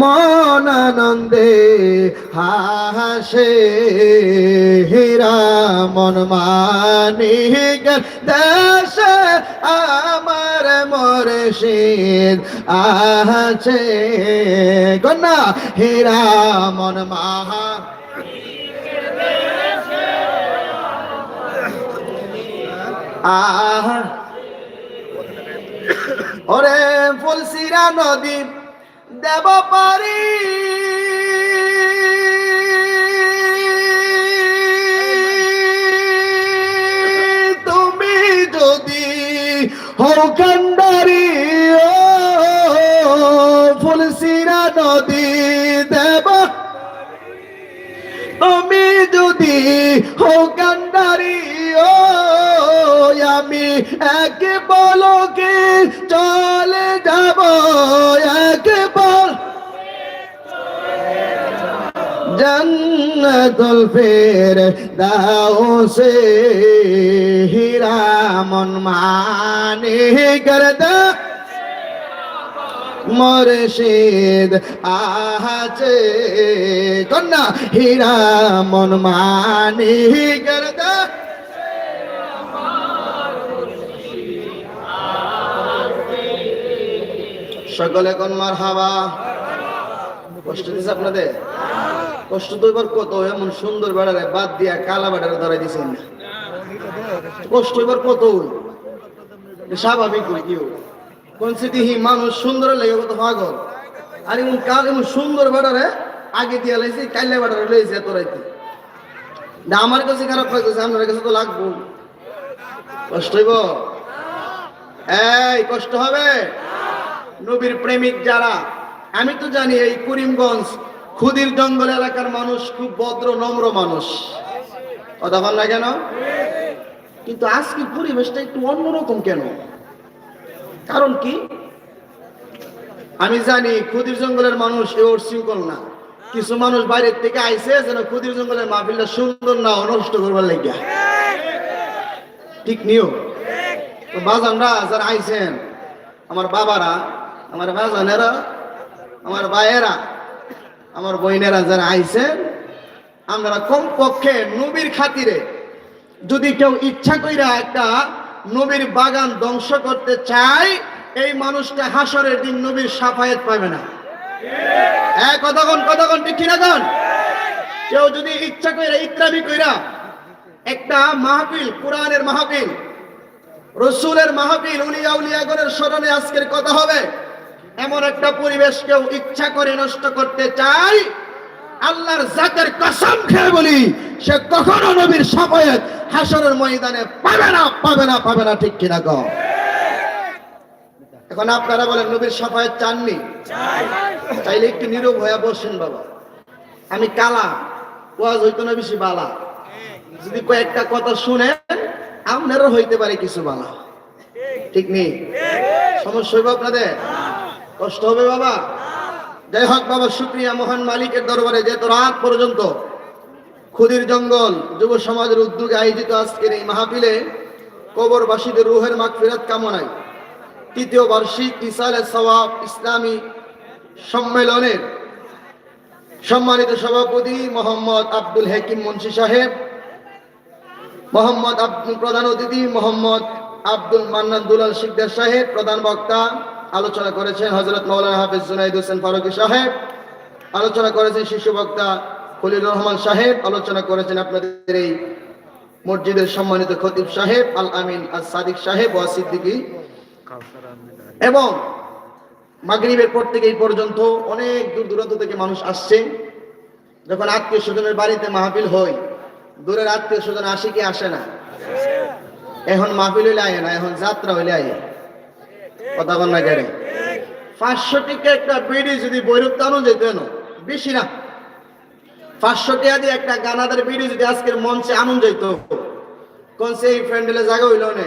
মন আনন্দে হাসে হীরা মন মানিক দেশে আমার মরশিদ আছে গন্না হীরা মন মাহা আহা। ওরে ফুলসিরা নদী দেব পারি। তুমি যদি হও কান্ডারি, ও ফুলসিরা নদী, দেব তুমি যদি হো কান্ডারি, ও আমি এক বলকে চলে যাব, এক জন্নতুল ফের দাও সে হীরা মন মানে করদা মরশিদ আছে কন্যা, হীরা মন মানি করদা সকলে কোন মার হাবা কষ্ট দিছে আপনাদের? কষ্ট তো এবার কত এমন সুন্দর বেড়ারে বাদ দিয়া কালা বেড়ারে ধরাই দিছেন কষ্ট এবার কত স্বাভাবিক কেউ কোন স্মৃতিহীন মানুষ সুন্দর লেগে, কত পাগল। আর এমন কাল এমন সুন্দর বেড়ারে আগে দিয়া লাইছে, কাইলে বেড়ারে লইছে এত রাইতে। না, আমার কাছে খারাপ লাগতেছে, আপনার কাছে তো লাগবো। কষ্ট হইব? এই, কষ্ট হবে? নবীর প্রেমিক যারা, আমি তো জানি এই করিমগঞ্জ খুদির জঙ্গল এলাকার মানুষ খুব ভদ্র, নম্র মানুষ। কথা বল না কেন? কিন্তু আজকে পরিবেশটা একটু অন্যরকম কেন? কারণ কি? আমি জানি খুদির জঙ্গলের মানুষ এ ওর শৃঙ্খল না। কিছু মানুষ বাইরের থেকে আইসে যেন খুদির জঙ্গলের মাহফিলটা সুন্দর না নষ্ট করবার লাগিয়া। ঠিক নিও বাজানরা যারা আইছেন, আমার বাবারা, আমার বাজানেরা, আমার ভাইয়েরা আমার বইনেরা যারা আইছেন আমরা কম পক্ষে নবীর খাতিরে যদি কেউ ইচ্ছা কইরা একটা নবীর বাগান ধ্বংস করতে চায়, এই মানুষটা হাসরের দিন নবীর সাফায়েত পাবে না। হ্যাঁ কতক্ষণ কতক্ষণ ঠিক কিনা কন? কেউ যদি ইচ্ছা কইরা ইত্রাবি কইরা একটা মাহফিল, কোরআনের মাহফিল, রসুলের মাহফিল, উলিয়া উলিয়াগণের স্মরণে আজকের কথা হবে। এমন একটা পরিবেশ কেউ ইচ্ছা করে নষ্ট করতে চাই আল্লাহর জাতের কসম খেয়ে বলি, সে কখনো নবীর সাফায়াত হাসরের ময়দানে পাবে না পাবে না পাবে না, ঠিক কিনা গো? এখন আপনারা বলেন, নবীর সাফায়াত চাননি? চাইলে একটু নীরব হয়ে বসেন বাবা। আমি কালা, ওয়াজ হইতো না বেশি বালা। যদি কয়েকটা কথা শুনেন, আপনারও হইতে পারে কিছু বালা। ঠিক নেই? সমস্যা হইব আপনাদের? কষ্ট হবে বাবা। যাই হোক বাবা, শুক্রিয়া মোহন মালিকের দরবারে যেহেতু রাত পর্যন্ত ক্ষুদির জঙ্গল, যুব সমাজের উদ্যোগে আয়োজিত আজকের এই মাহফিলে কবরবাসীদের রুহের মাগফিরাত কামনায় তৃতীয় বার্ষিক ইসালে সওয়াব ইসলামী সম্মেলনের সম্মানিত সভাপতি মোহাম্মদ আব্দুল হাকিম মুন্সি সাহেব, মোহাম্মদ আব্দুল প্রধান অতিথি মোহাম্মদ আব্দুল মান্নান দুলাল শিকদার সাহেব, প্রধান বক্তা আলোচনা করেছেন হজরত মৌলানা হাফিজ জুনাইদ হোসেন ফারুকি সাহেব, আলোচনা করেছেন শিশু বক্তা খলিল রহমান সাহেব, আলোচনা করেছেন আপনাদের এই মসজিদের সম্মানিত খতিব সাহেব, আল আমিন আল সাদিক সাহেব ওয়া সিদ্দিকী। এবং মাগরিবের পর থেকে এই পর্যন্ত অনেক দূর দূরান্ত থেকে মানুষ আসছে। যখন আত্মীয় স্বজনের বাড়িতে মাহফিল হয়, দূরের আত্মীয় স্বজন আসে কি আসে না? এখন মাহফিল হইলে আয় না, এখন যাত্রা হইলে আয়। কথা বল না গেলে পাঁচশো একটা বিড়ি যদি বৈরূপ টানো যেত বেশি না। পাঁচশো টাকা দিয়ে একটা বিড়ি যদি আজকের মঞ্চে আনন্দ যেত কোন সেই জায়গা হইল না।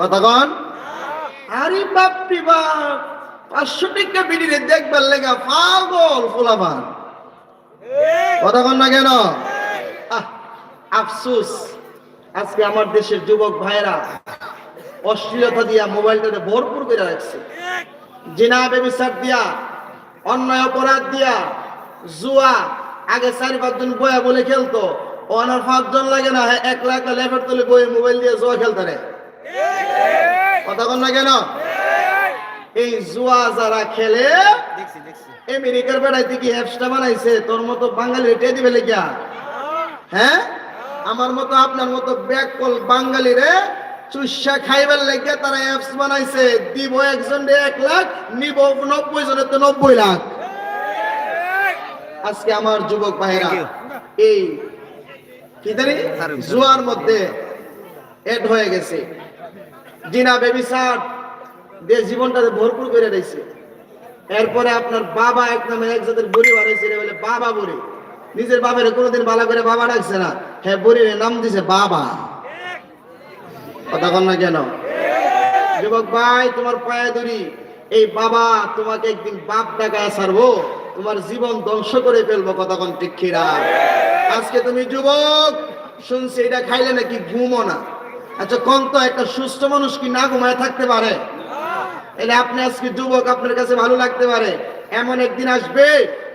কথা কন আরে বাপ বিড়িরে দেখবার লেগা পাগল ফুলাবান। কথা কন না কেন? আফসুস, আজকে আমার দেশের যুবক ভাইরা অশ্লীলতা দিয়া মোবাইলটাতে ভরপুর করে রাখছে। জিনা বেবিচার দিয়া, অন্যায়, অপরাধ দিয়া, জুয়া, আগে চারি পাঁচজন বয়া বলে খেলতো ওনার পাঁচজন লাগে না একলা একলা লেফার তুলে বই মোবাইল দিয়ে জুয়া খেলতে রে। কথা কন না কেন? এই জুয়া যারা খেলে, আমেরিকার বেড়াইতে কি অ্যাপসটা বানাইছে, তোর মতো বাঙালি রেটে দিবে লেগিয়া। হ্যাঁ? আমার মতো, আপনার মতো ব্যাককল বাঙালি রে চুষা খাইবার লেগে তারা অ্যাপস বানাইছে। দিব একজন এক লাখ নিব নব্বই জনের তো নব্বই লাখ। আজকে আমার যুবক ভাইরা এই কি জানি? জুয়ার মধ্যে এড হয়ে গেছে। জিনা বেবি সার দিয়ে জীবনটাকে ভরপুর করে দিয়েছে। এরপরে আপনার বাবা এক নামে এক জাতের বুড়ি বানাইছে রে বলে বাবা বুড়ি। নিজের বাবার কোনোদিন ভালো করে বাবা ডাকছে না। হ্যাঁ বুড়ির নাম দিছে বাবা। কথা কন না কেন? যুবক ভাই, তোমার পায়ে ধরি। এই বাবা তোমাকে একদিন বাপ ডাকায় ছাড়বো, তোমার জীবন ধ্বংস করে ফেলব ঠিক খিরা আজকে তুমি যুবক, শুনছি এটা খাইলে নাকি ঘুমো না। আচ্ছা কোন তো, একটা সুস্থ মানুষ কি না ঘুমায় থাকতে পারে? তাহলে আপনি আজকে যুবক, আপনার কাছে ভালো লাগতে পারে। এমন একদিন আসবে,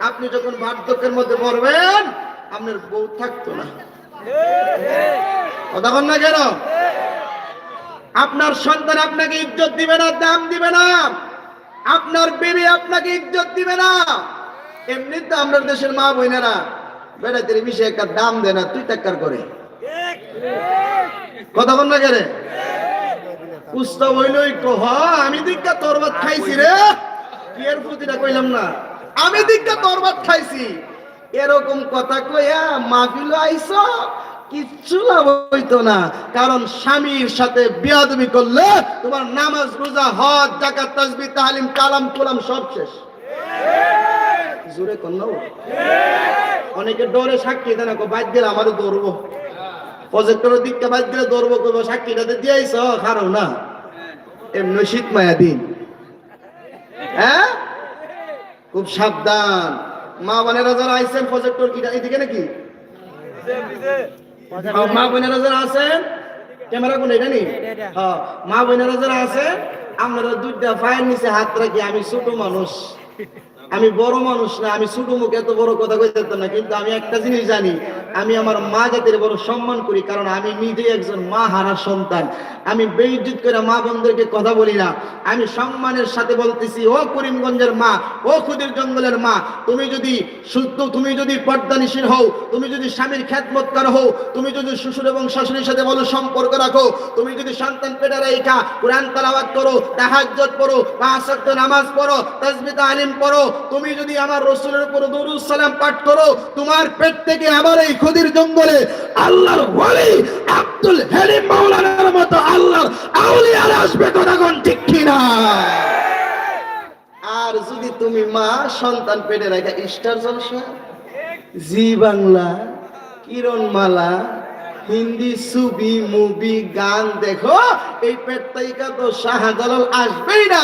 আপনি যখন বার্ধক্যের মধ্যে পড়বেন আপনার বউ থাকতো না। কন না কেন? আপনার সন্তান আপনাকে ইজ্জত দিবে না, দাম দিবে না। আপনার বিবি আপনাকে ইজ্জত দিবে না। এমনি তো আমরা দেশের মা বোনেরা বেড়াতে মিশে একটা দাম দেয় না, তুই টাক্কার করে কথা বল না কেন? উস্তা বইল একটু হ আমি দিকটা তোর ভাত খাইছি রে। কি এর ফুটিটা কইলাম না? আমি দিকটা তোর ভাত খাইছি। এরকম কথা কইয়া মাহফিল আইস কিচ্ছু লাভ হইতো না। কারণ স্বামীর সাথে বিয়াদবি করলে তোমার নামাজ, রোজা, হজ জাকাত তাসবিহ তাহলিম, কালাম, কুলাম সব শেষ। জোরে কন্যা অনেকে ডরে সাক্ষী দেয় না বাদ দিলে আমারও দৌড়বো প্রজেক্টরের দিকটা বাদ দিলে দৌড়বো করব সাক্ষীটাতে দিয়েছ খারো না। এমনি শীত মায়া দিন। হ্যাঁ? খুব সাবধান। মা বোনেরা যারা আইসেন প্রজেক্টর এদিকে নাকি? মা বোনেরা যারা আছেন ক্যামেরা কোন এটা নি হ্যাঁ মা বোনেরা যারা আছেন আপনারা দুইটা ফায়ার নিচে হাত রাখি আমি ছোট মানুষ। আমি বড় মানুষ না, আমি ছোট মুখ, এত বড় কথা কই পারতাম না, কিন্তু আমি একটা জিনিস জানি, আমি আমার মা জাতির বড় সম্মান করি, কারণ আমি নিজেই একজন মা হারা সন্তান। আমি বেইজ্জত করে মা বোনদেরকে কথা বলি না। আমি সম্মানের সাথে বলতেছি, ও করিমগঞ্জের মা, ও খুদির জঙ্গলের মা, তুমি যদি শুদ্ধ, তুমি যদি পর্দানিশীল হও, তুমি যদি স্বামীর খ্যাতমতকার হও, তুমি যদি শ্বশুর এবং শাশুড়ির সাথে ভালো সম্পর্ক রাখো, তুমি যদি সন্তান পেটে রেখা, কোরআন তালাওয়াত করো, তাহাজ্জুদ পড়ো, পাঁচ নামাজ পড়ো তাসবিহ আলিম পড়ো তুমি যদি আমার রসুলের উপর দরুদ সালাম পাঠ করো, তোমার পেট থেকে আমার এই খুদির জঙ্গলে আল্লাহর ওয়ালি আব্দুল হালিম মাওলানার মতো আল্লাহর আউলিয়ারা আসবে কথা কোন ঠিক কিনা? আর যদি তুমি মা সন্তান পেটে রেখে স্টার জলসা, জি বাংলা, কিরণমালা, হিন্দি ছবি, মুভি, গান দেখো, এই পেট তাইকা তো শাহজালাল আসবেই না।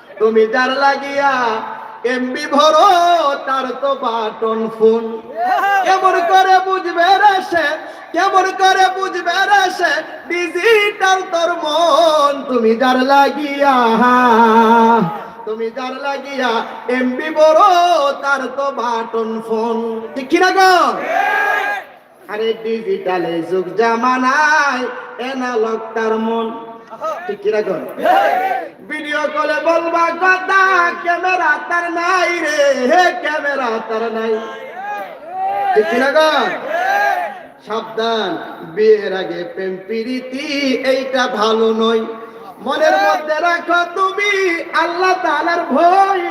তুমি যার লাগিয়া এমবি ভরো তার তো বাটন ফোন কেমন করে বুঝবে রে সে? কেমন করে বুঝবে রে সে? ডিজিটাল তোর মন তুমি যার লাগিয়া তুমি যার লাগিয়া এমবি বড় তার তো বাটন ফোন ঠিক কিনা গো? আরে ডিজিটালে যুগ জামানায় এনালগ তার মন। ঠিক কিনা গো ভিডিও কলে বলবা কথা ক্যামেরা তার নাই রে হে ক্যামেরা তার নাই। ঠিক কিনা গো সাবধান বিয়ের আগে প্রেম প্রীতি এইটা ভালো নয়। মনের মধ্যে রাখো তুমি আল্লাহ তালার ভয়।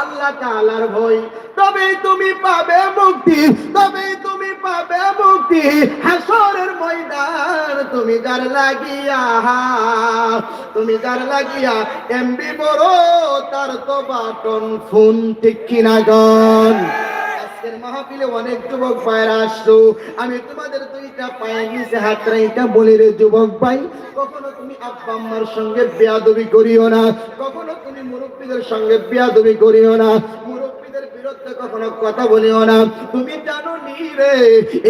আল্লাহ তালার ভয়। তবেই তুমি পাবে মুক্তি তবেই তুমি পাবে মুক্তি। হাসরের ময়দান তুমি যার লাগিয়া, তুমি যার লাগিয়া, এমবি বড় তার তো বাটন ফোন, ঠিক কিনা গন আজকের মাহফিলে অনেক যুবক ভাইরা আসছো আমি তোমাদের দুইটা পায়ের নিচে হাত রাইটা বলি রে যুবক ভাই, কখনো তুমি আব্বা আম্মার সঙ্গে বেয়াদবি করিও না, কখনো তুমি মুরব্বীদের সঙ্গে বেয়াদবি করিও না কখনো কথা বলিও না। তুমি জানো নি রে,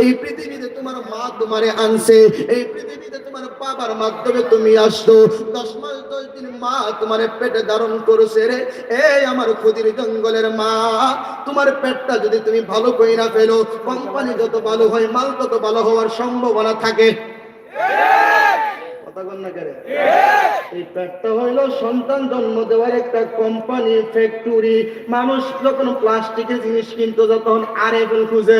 এই পৃথিবীতে তোমার মা তোমারে আনছে, এই পৃথিবীতে তোমার বাবার মাধ্যমে তুমি আসছো। দশ মাস দশ দিন মা তোমার পেটে ধারণ করেছে রে। এই আমার জঙ্গলের মা, তোমার পেটটা যদি তুমি ভালো না ফেলো, কোম্পানি যত ভালো হয়, মাল তত ভালো হওয়ার সম্ভাবনা থাকে। সন্তান জন্ম দেওয়ার একটা ফ্যাক্টরি মানুষ যখন প্লাস্টিকের জিনিস কিনতো, যখন আর খুঁজে।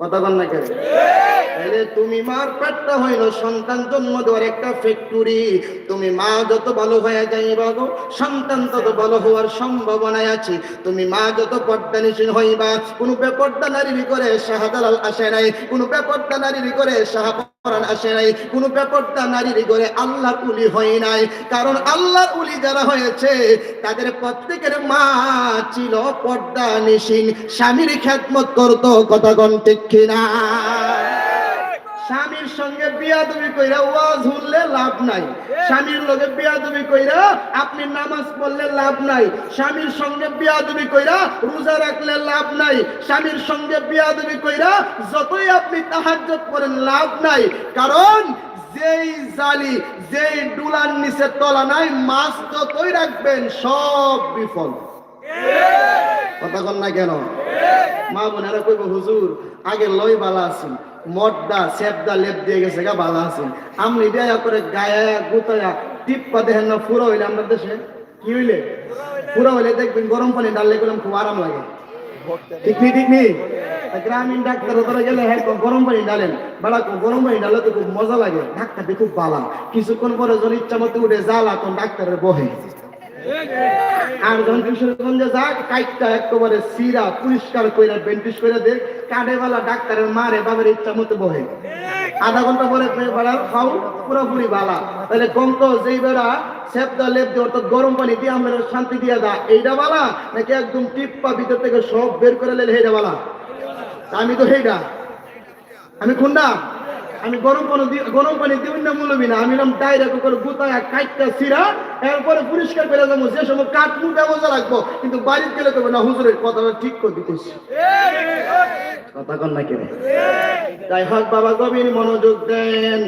কথা কেন? তাহলে তুমি মার পেটটা হইল সন্তান জন্ম দেওয়ার একটা ফ্যাক্টরি তুমি মা যত ভালো হয়ে যাইবা গো, সন্তান তত ভালো হওয়ার সম্ভাবনায় আছে। তুমি মা যত পর্দানিসীন হইবা, কোন বেপর্দা নারীর করে শাহাদালাল আসে নাই, কোন বেপর্দা নারীর করে শাহাপরান আসে নাই, কোন বেপর্দা নারীর করে আল্লাহর উলি হয় নাই। কারণ আল্লাহর উলি যারা হয়েছে, তাদের প্রত্যেকের মা ছিল পর্দা নিশিন স্বামীর খ্যাতমত করতো, কথা গণ ঠিক কিনা? স্বামীর সঙ্গে বিয়াদবি কইরা ওয়াজ শুনলে লাভ নাই। স্বামীর লগে বিয়াদবি কইরা আপনি নামাজ পড়লে লাভ নাই। স্বামীর সঙ্গে বিয়াদবি কইরা রোজা রাখলে লাভ নাই। স্বামীর সঙ্গে বিয়াদবি কইরা যতই আপনি তাহাজ্জুদ করেন, লাভ নাই। কারণ যেই জালি, যেই ডুলার নিচে তলা নাই, মাছ যতই রাখবেন, সব বিফল। কথা কন না কেন? মা বোনেরা কইব, হুজুর, আগে লই বালা আছি। মদদা সেবদা লেপ দিয়ে গেছে গা দেয়া করে গুতায়া দেখেন না হইলে আমাদের দেশে। কি হইলে? হইলে দেখবেন গরম পানি ডাললে গেলাম, খুব আরাম লাগে। গ্রামীণ ডাক্তার ধরে গেলে হ্যাঁ গরম পানি ডালেন। বেড়া গরম পানি তো খুব মজা লাগে। ডাক্তারটি খুব কিছুক্ষণ পরে যখন ইচ্ছা মতো উঠে জ্বালা, তখন ডাক্তারের বহে। আর যখন কিশোরগঞ্জে যা কাইটটা একেবারে সিরা, পরিষ্কার কইরা কাঠেওয়ালা ডাক্তারের মারে বাবার ইচ্ছা মতো বহে। আধা ঘণ্টা পরে খাও, পুরোপুরি তাহলে কম তো যেই বেড়া লেপ দিয়ে অর্থাৎ গরম পানি দিয়ে শান্তি দিয়ে দা। এইটা বালা? নাকি একদম টিপ্পা ভিতর থেকে সব বের করে লেলে হেইটা বালা? আমি তো হেইটা আমি খুন্ডা? আমি গরম পানি গরম পানি দিবেন না মূলবি না? আমি নাম ডাইরেক্ট করে গুতায় কাটটা সিরা এরপরে পরিষ্কার করে যাব যে সময় কাঠ ব্যবস্থা রাখব, কিন্তু বাড়িতে গেলে করব না, হুজুরের কথাটা ঠিক করে দিতেছি। কথা কন না কেন? যাই হোক, বাবা, গভীর মনোযোগ দেন,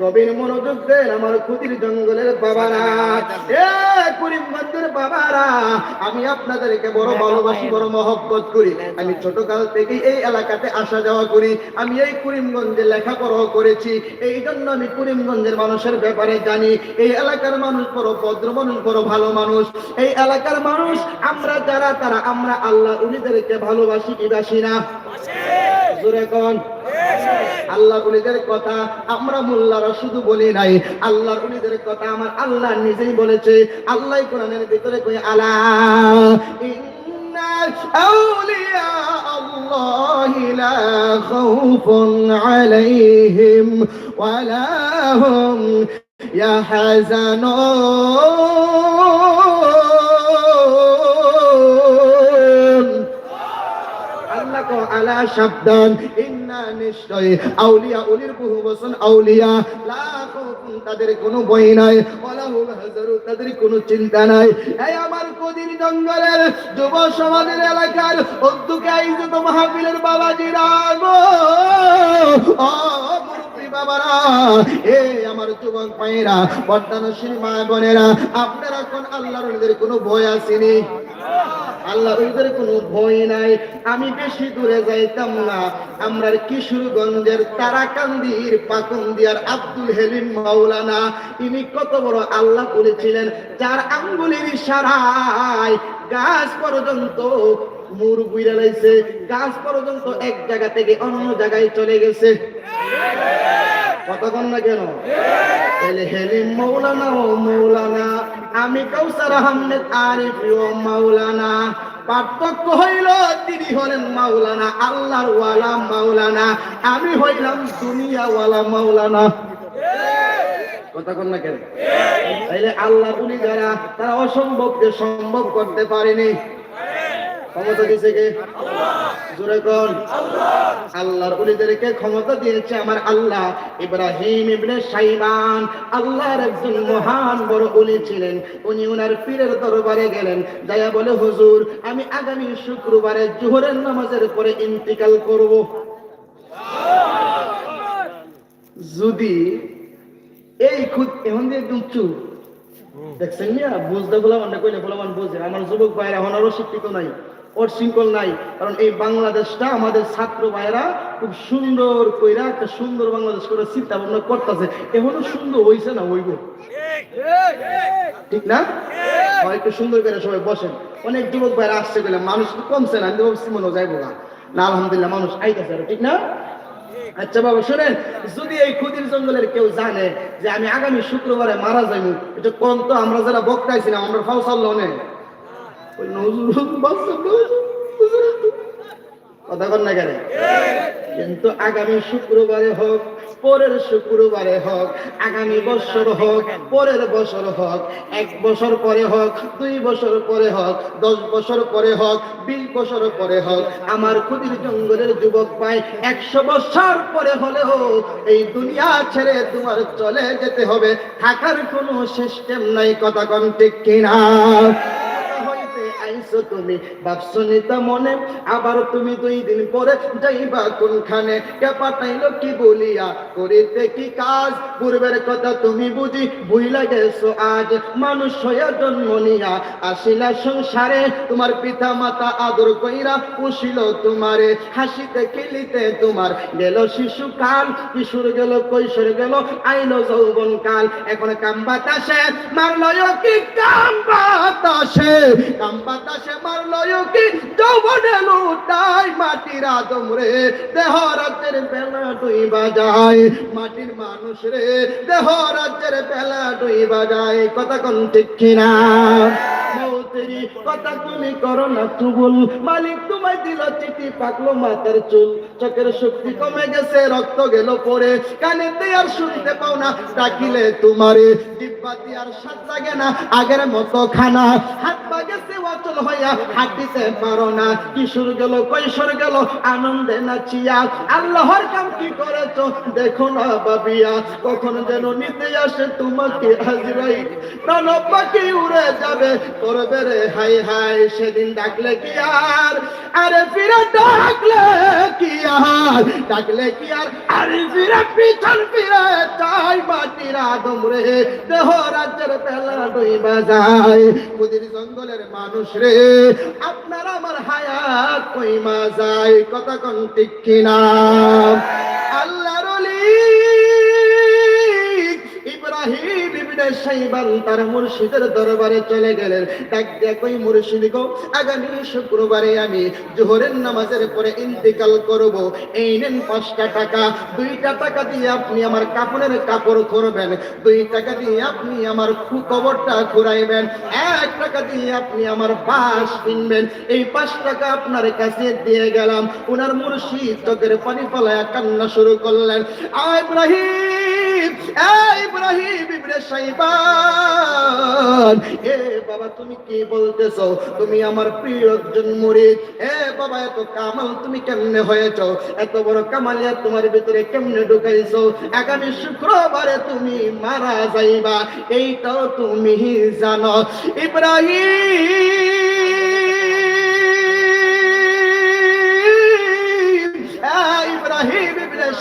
গভীর মনোযোগ দেন, আমার ক্ষুদির জঙ্গলের বাবারা। এ করিমগঞ্জের বাবারা, আমি আপনাদেরকে বড় ভালোবাসি, বড় মহব্বত করি। আমি ছোটকাল থেকে এই এলাকাতে আসা যাওয়া করি। আমি এই করিমগঞ্জে লেখাপড়াও করেছি। এই জন্য আমি করিমগঞ্জের মানুষের ব্যাপারে জানি। এই এলাকার মানুষ বড় মানুষ বড় ভালো মানুষ। এই এলাকার মানুষ, আমরা যারা, তারা আমরা আল্লাহ উনিদেরকে ভালোবাসি কি বাসি না? জোরে কোন? আল্লাহ উলিদের কথা আমরা মোল্লারা শুধু বলি নাই। আল্লাহর উলিদের কথা আমার আল্লাহ নিজেই বলেছে। আল্লাহ কোরআনের ভিতরে কই আলা ইন্না আউলিয়া আল্লাহি লা খাউফুন আলাইহিম আল্লাহ কো আলা আউলিয়া তাদের কোনো ভয় নাই। তাদের কোনো চিন্তা নাই। এই আমার কদির জঙ্গলের যুব সমাজের এলাকার অধ্যুকে আইজত মাহফিলের বাবাজিরা আমি বেশি দূরে যাইতাম না। আমরা কিশোরগঞ্জের তারাকান্দির পাকুন্দিয়ার আব্দুল হেলিম মাওলানা, ইনি কত বড় আল্লাহ বলেছিলেন, যার আঙ্গুলের ইশারায় গাছ পর্যন্ত মুর বুইরা গাছ পর্যন্ত এক জায়গা থেকে অন্য জায়গায় চলে গেছে। কতক্ষণ না? কেন মৌলানা ও মৌলানা আমি কৌসার আহমেদ আরিফ ও মাওলানা পার্থক্য হইল তিনি হলেন মাওলানা আল্লাহর ওয়ালা মাওলানা আমি হইলাম দুনিয়া ওয়ালা মাওলানা কথা কন না? কেন তাইলে আল্লাহ উনি যারা তারা অসম্ভবকে সম্ভব করতে পারেনি। ক্ষমতা দিয়েছে কে? জোরে কোন? আল্লাহর উলিদেরকে ক্ষমতা দিয়েছে আমার আল্লাহ ইব্রাহিম ইবনে সাইবান আল্লাহর একজন মহান বড় উলি ছিলেন। উনি ওনার পীরের দরবারে গেলেন। যাইয়া বলে, হুজুর, আমি আগামী শুক্রবারে জোহরের নামাজের পরে ইন্তিকাল করব। যদি এই খুদ এখন দিয়ে একদম চুপ। দেখছেন মিয়া? বুঝতে বলে মানে কইলে বলে মানে বুঝে। আমার যুবক ভাইরা এখন আরও শিক্ষিত নাই। ওর শৃঙ্খল নাই। কারণ এই বাংলাদেশটা আমাদের ছাত্র ভাইরা খুব সুন্দর কইরা একটা সুন্দর বাংলাদেশ করে চিন্তা ভাবনা করতেছে। এখনও সুন্দর হইছে না হইব? ঠিক না? একটু সুন্দর করে সবাই বসেন। অনেক যুবক ভাইরা আসছে বলে মানুষ তো কমছে না, আমি ভাবছি মনে যাইবো না। না, আলহামদুলিল্লাহ, মানুষ আইতেছে ঠিক না? আচ্ছা বাবা, শোনেন, যদি এই ক্ষুদির জঙ্গলের কেউ জানে যে আমি আগামী শুক্রবারে মারা যাইব এটা কোন তো আমরা যারা বক্তাইছিলাম আমরা ফাউসাল লনে ওই কথা না কেন? কিন্তু আগামী শুক্রবারে হোক, পরের শুক্রবারে হোক, আগামী বছর হোক, পরের বছর হোক, এক বছর পরে হোক, দুই বছর পরে হোক, দশ বছর পরে হোক, বিশ বছর পরে হোক, আমার ক্ষুদির জঙ্গলের যুবক পাই একশো বছর পরে হলেও এই দুনিয়া ছেড়ে তোমার চলে যেতে হবে। থাকার কোনো সিস্টেম নাই, কথা কন ঠিক কিনা? আইছো তুমি? ভাবছ নিতা মনে? আবার তুমি দুই দিন পরে যাইবা কোনখানে? কে কি বলিয়া? করিতে কি কাজ? পূর্বের কথা তুমি বুঝি ভুইলা গেছো আজ। মানুষ হইয়া জন্ম নিয়া আসিলা সংসারে। তোমার পিতা মাতা আদর কইরা পুষিল তোমারে। হাসিতে খেলিতে তোমার গেল শিশু কাল কিশোর গেল, কৈশোর গেল, আইলো যৌবন কাল এখন কাম বাতাসে, মারলো কি কাম বাতাসে? কাম বাতাসে মারলো কি যৌবনে লুটাই মাটির আদম রে। দেহ রাজ্যের বেলা দুই বাজায়, মাটির মানুষ রে। দেহ রাজ্যের বেলা দুই বাজায়, কথা কোন ঠিক কিনা? মৌতেরি, কথা তুমি করো না তুবুল মালিক তোমায় দিল চিঠি, পাকলো মাথার চুল। চোখের শক্তি কমে গেছে, রক্ত গেল পরে। কানেতে আর শুনতে পাও না, ডাকিলে তোমারে। দিব্যাতি আর সাত লাগে না, আগের মতো খানা। হাত পা অচল হইয়া হাঁটিতে পারো না। কিশোর গেল, কৈশোর গেল, আনন্দে নাচিয়া। আল্লাহর কাম কি করেছ? দেখো না বাবিয়া কখন যেন নিতে আসে তোমাকে হাজিরাই। প্রণব পাখি উড়ে যাবে, করবে রে, হাই হাই, সেদিন ডাকলে কি আর? আরে ফিরে ডাকলে কি আর? ডাকলে কি আর? আরে ফিরে পিছন ফিরে চাই মাটির আদম রে। দেহ রাজ্যের পেলা ডই বাজায়, কুদির জঙ্গলের মানুষ রে, আপনার আমার হায়াত কইমা যায়, কথা কোন ঠিক কিনা? আল্লাহর আমার কাপড়ের কাপড় করবেন দুই টাকা দিয়ে আপনি আমার কবরটা ঘুরাইবেন এক টাকা দিয়ে আপনি আমার বাস কিনবেন। এই পাঁচ টাকা আপনার কাছে দিয়ে গেলাম। উনার মুর্শিদ চোখের পানি ফলায় কান্না শুরু করলেন। ইব্রাহিম ইব্রাহিম! এ বাবা, তুমি তুমি কেমনে হয়েছো? এত বড় কামালিয়া তোমার ভিতরে কেমনে ঢুকাইছো? আগামী শুক্রবারে তুমি মারা যাইবা। এইটাও তুমি জানো। ইব্রাহিম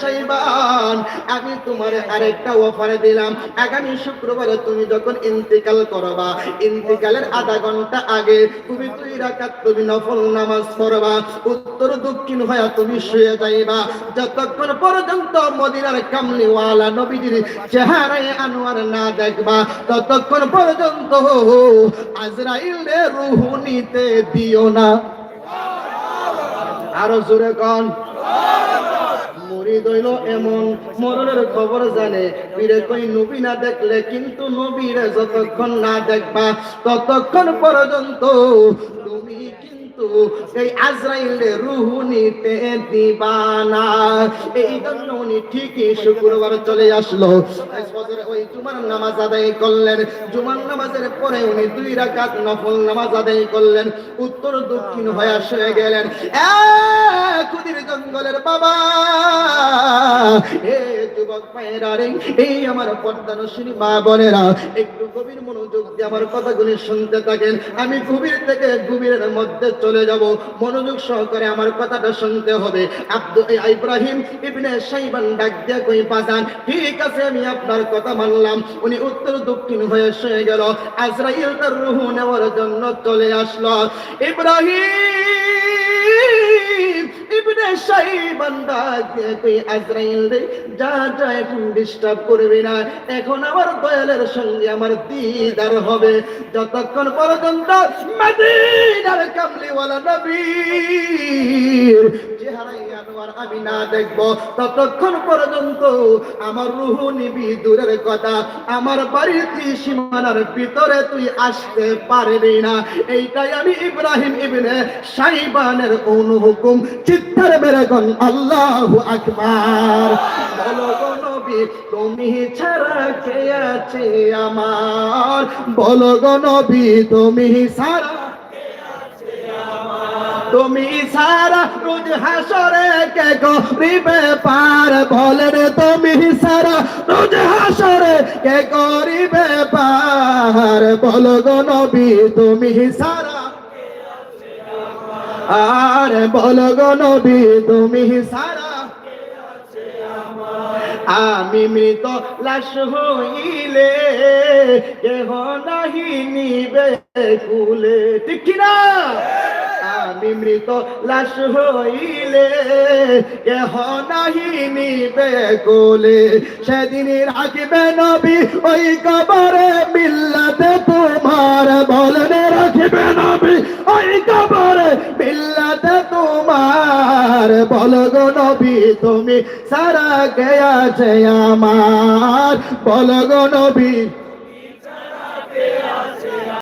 সাইবান, আমি তোমার আরেকটা অফারে দিলাম। আগামী শুক্রবারে তুমি যখন ইন্তিকাল করবা, ইন্তিকালের আধা ঘণ্টা আগে তুমি দুই রাকাত তুমি নফল নামাজ পড়বা, উত্তর দক্ষিণ হয়ে তুমি শুয়ে যাইবা। যতক্ষণ পর্যন্ত মদিনার কামলিওয়ালা নবীজির চেহারায় আনোয়ার না দেখবা, ততক্ষণ পর্যন্ত আজরাইলে রুহু নিতে দিও না। আরও জোরে কন। মুরিদ হইল এমন। মরণের খবর জানে। পীরে কই, নবী না দেখলে কিন্তু নবীরে যতক্ষণ না দেখবা, ততক্ষণ পর্যন্ত তুমি এই রুহ নিতে দিবানা। এই জন্য উনি ঠিকই শুক্রবার চলে আসলো। ওই জুমার নামাজ আদায় করলেন। জুমার নামাজের পরে উনি দুই রাকাত নফল নামাজ আদায় করলেন। উত্তর দক্ষিণ হয়ে শুয়ে গেলেন। এ খুদির জঙ্গলের বাবা, এ যুবক রে, এই আমার পর্দানসিনী মা বোনেরা, একটু গভীর মনোযোগ দিয়ে আমার কথাগুলি শুনতে থাকেন। আমি গভীর থেকে গভীরের মধ্যে চলে যাব। মনোযোগ সহকারে আমার কথাটা শুনতে হবে। আব্দুল ইব্রাহিম ইবনে সাইবান ডাক দিয়ে কই পাজান ঠিক আছে, আমি আপনার কথা মানলাম। উনি উত্তর দক্ষিণ হয়ে শুয়ে গেল। আজরাইল তার রুহ নেওয়ার জন্য চলে আসলো। ইব্রাহিম! ইবনে সাইবান ডাক কই আজরাইল রে, যা যা, এখন ডিস্টার্ব করবি না। এখন আমার দয়ালের সঙ্গে আমার দিদার হবে। যতক্ষণ পর্যন্ত মদিনার কামলিওয়ালা নবীর চেহারাই আনোয়ার আমি না দেখব, ততক্ষণ পর্যন্ত আমার রুহ নিবি দূরের কথা। আমার বাড়ির সীমানার ভিতরে তুই আসতে পারবি না? এইটাই আমি ইব্রাহিম ইবনে সাইবানের অনুহুকুম। চিত্তার বেরেগন আল্লাহু আকবার। তুমি ছাড়া কে আমার? বলো গো নবী, তুমি ছাড়া তুমি সারা রোজ হাসরে কে করিবে পার? বলে রে, তুমি সারা রোজ হাসরে কে করিবে পার? বলো গো নবী, তুমি সারা আর বলো গো নবী, তুমি সারা আমি মৃত লাশ হইলে, কেহ নাহি নিবে কুলে। ঠিক না আমি মৃত লাশ হইলে, কেহ নাহি নিবে কোলে। সেদিন রাখবে নবী ওই কবরে মিল্লাতে, তোমার বলনে রাখবে নবী ওই কবরে মিল্লাতে, তোমার বল গো নবী তুমি সারা গে আছে আমার। বল গো নবী